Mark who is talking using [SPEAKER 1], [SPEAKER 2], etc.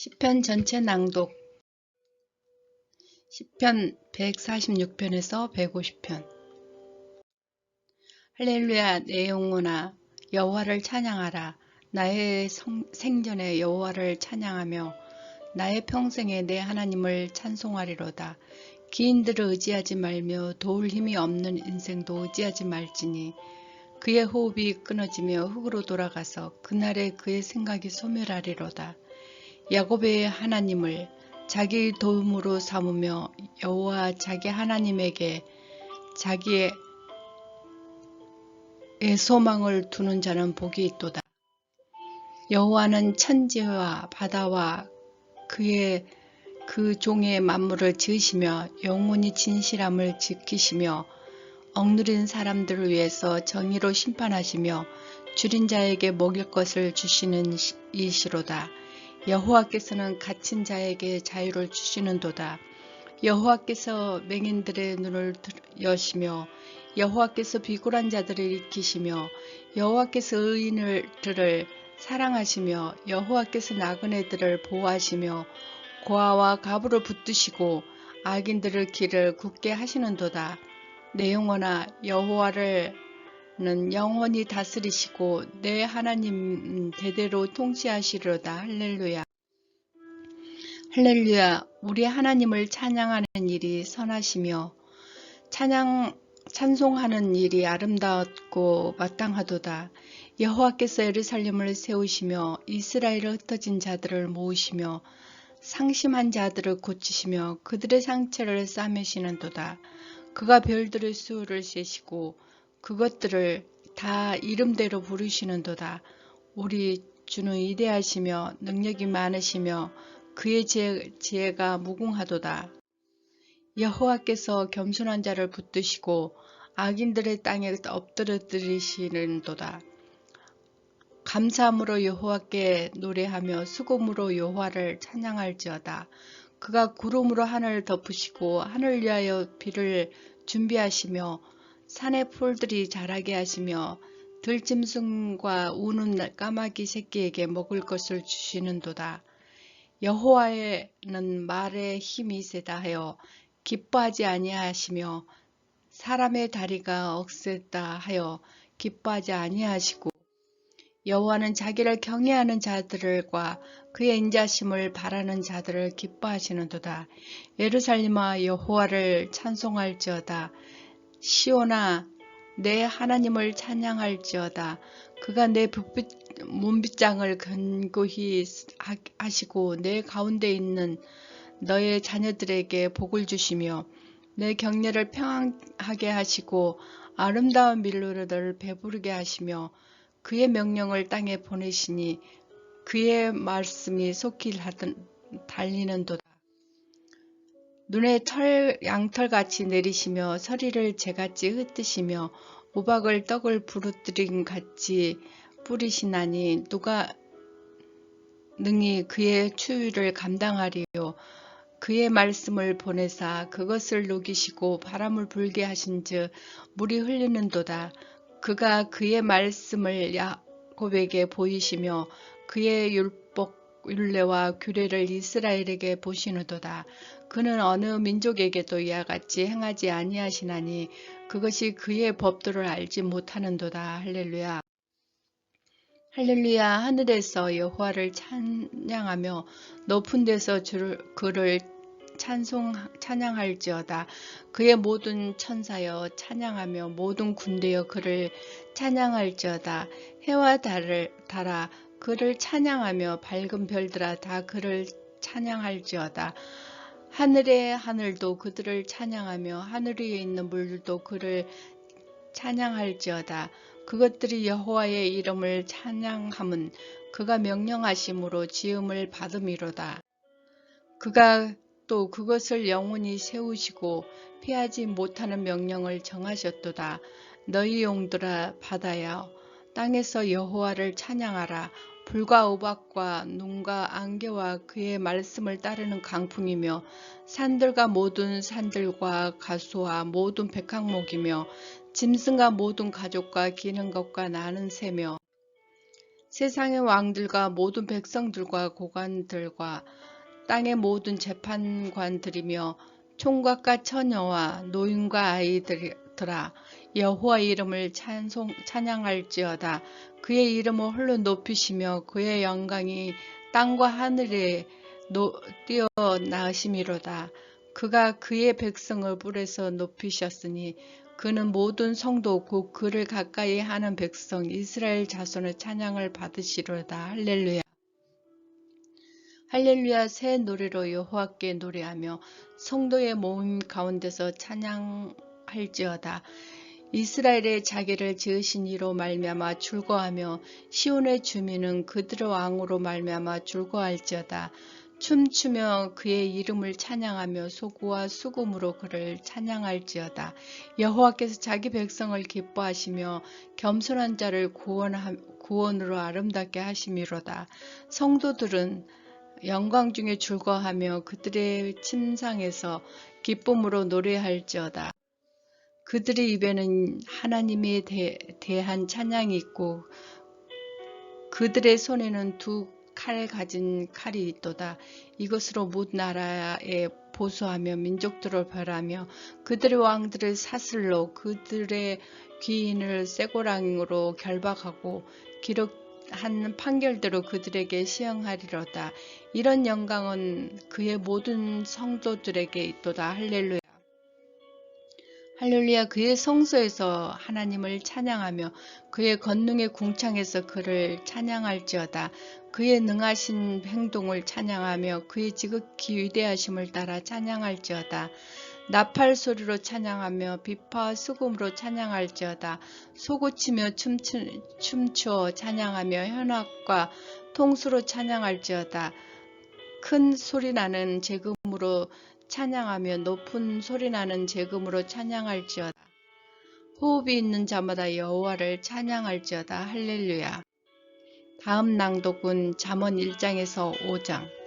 [SPEAKER 1] 시편 전체 낭독. 시편 146편에서 150편. 할렐루야 내 영혼아 여호와를 찬양하라. 나의 성- 생전에 여호와를 찬양하며 나의 평생에 내 하나님을 찬송하리로다. 기인들을 의지하지 말며 도울 힘이 없는 인생도 의지하지 말지니 그의 호흡이 끊어지며 흙으로 돌아가서 그날에 그의 생각이 소멸하리로다 야곱의 하나님을 자기 도움으로 삼으며 여호와 자기 하나님에게 자기의 소망을 두는 자는 복이 있도다. 여호와는 천지와 바다와 그의 그 종의 만물을 지으시며 영원히 진실함을 지키시며 억누린 사람들을 위해서 정의로 심판하시며 줄인 자에게 먹일 것을 주시는 시- 이시로다. 여호와께서는 갇힌 자에게 자유를 주시는도다. 여호와께서 맹인들의 눈을 들- 여시며 여호와께서 비굴한 자들을 일으키시며 여호와께서 의인들을 사랑하시며 여호와께서 나그네들을 보호하시며 고아와 가부를 붙드시고 악인들을 길을 굳게 하시는도다. 내 영혼아 여호와를 는 영원히 다스리시고 내 하나님 대대로 통치하시리로다. 할렐루야. 할렐루야. 우리 하나님을 찬양하는 일이 선하시며 찬양 찬송하는 일이 아름답고 마땅하도다. 여호와께서 예루살렘을 세우시며 이스라엘을 흩어진 자들을 모으시며 상심한 자들을 고치시며 그들의 상처를 싸매시는도다. 그가 별들의 수를 세시고 그것들을 다 이름대로 부르시는도다. 우리 주는 위대하시며 능력이 많으시며 그의 지혜, 지혜 가 무궁하도다. 여호와께서 겸손한 자를 붙드시고 악인들의 땅에 엎드러뜨리시는도다. 감사함으로 여호와께 노래하며 수금으로 여호와를 찬양할지어다. 그가 구름으로 하늘을 덮으시고 하늘 위하여 비를 준비하시며 산의 풀들이 자라게 하시며 들짐승과 우는 까마귀 새끼에게 먹을 것을 주시는도다. 여호와에는 말에 힘이 세다 하여 기뻐하지 아니하시며 사람의 다리가 억셌다 하여 기뻐하지 아니하시고 여호와는 자기를 경외하는 자들과 그의 인자심을 바라는 자들을 기뻐하시는도다. 예루살렘아 여호와를 찬송할지어다. 시온아 내 하나님을 찬양할지어다. 그가 내 불빛, 문빗장을 견고히 하- 하시고 내 가운데 있는 너의 자녀들에게 복을 주시며 내 경례를 평안하게 하시고 아름다운 밀로를 배부르게 하시며 그의 명령을 땅에 보내시니 그의 말씀이 속히 달리는도다. 눈에 털, 양털같이 내리시며 서리를 재같이 흩으시며 우박을 떡을 부르뜨린 같이 뿌리시나니 누가 능히 그의 추위를 감당하리요. 그의 말씀을 보내사 그것을 녹이시고 바람을 불게 하신즉 물이 흘리는도다. 그가 그의 말씀을 야곱에게 보이시며 그의 율법 율례와 규례를 이스라엘에게 보시는도다. 그는 어느 민족에게도 이와 같이 행하지 아니하시나니 그것이 그의 법도를 알지 못하는도다. 할렐루야. 할렐루야 하늘에서 여호와를 찬양하며 높은 데서 주를 그를 찬송 찬양할지어다 그의 모든 천사여 찬양하며 모든 군대여 그를 찬양할지어다 해와 달을 달아 그를 찬양하며 밝은 별들아 다 그를 찬양할지어다 하늘의 하늘도 그들을 찬양하며 하늘 위에 있는 물들도 그를 찬양할지어다 그것들이 여호와의 이름을 찬양함은 그가 명령하심으로 지음을 받음이로다. 그가 또 그것을 영원히 세우시고 피하지 못하는 명령을 정하셨도다. 너희 용들아 바다야 땅에서 여호와를 찬양하라. 불과 우박과 눈과 안개와 그의 말씀을 따르는 강풍이며 산들과 모든 산들과 가수와 모든 백항목이며 짐승과 모든 가족과 기는 것과 나는 새며 세상의 왕들과 모든 백성들과 고관들과 땅의 모든 재판관들이며 총각과 처녀와 노인과 아이들 아 여호와 이름을 찬송 찬양할지어다. 그의 이름을 홀로 높이시며 그의 영광이 땅과 하늘에 노, 뛰어나심이로다. 그가 그의 백성을 뿔에서 높이셨으니 그는 모든 성도 곧 그를 가까이 하는 백성 이스라엘 자손의 찬양을 받으시로다. 할렐루야. 할렐루야. 새 노래로 여호와께 노래하며 성도의 모임 가운데서 찬양 할지어다. 이스라엘의 자기를 지으신 이로 말미암아 즐거하며 시온의 주민은 그들의 왕으로 말미암아 즐거할지어다. 춤추며 그의 이름을 찬양하며 소구와 수금으로 그를 찬양할지어다. 여호와께서 자기 백성을 기뻐하시며 겸손한 자를 구원하, 구원으로 아름답게 하심이로다. 성도들은 영광 중에 즐거하며 그들의 침상에서 기쁨으로 노래할지어다. 그들의 입에는 하나님에 대, 대한 찬양이 있고 그들의 손에는 두 칼 가진 칼이 있도다. 이것으로 뭇 나라에 보수하며 민족들을 벌하며 그들의 왕들을 사슬로 그들의 귀인을 쇠고랑으로 결박하고 기록한 판결대로 그들에게 시행하리로다. 이런 영광은 그의 모든 성도들에게 있도다. 할렐루야. 할렐루야 그의 성소에서 하나님을 찬양하며 그의 권능의 궁창에서 그를 찬양할지어다. 그의 능하신 행동을 찬양하며 그의 지극히 위대하심을 따라 찬양할지어다. 나팔 소리로 찬양하며 비파 수금으로 찬양할지어다. 소고치며 춤추, 춤추어 찬양하며 현악과 통수로 찬양할지어다. 큰 소리 나는 재금으로 찬양하며 높은 소리나는 재금으로 찬양할지어다. 호흡이 있는 자마다 여호와를 찬양할지어다. 할렐루야. 다음 낭독은 잠언 1장에서 5장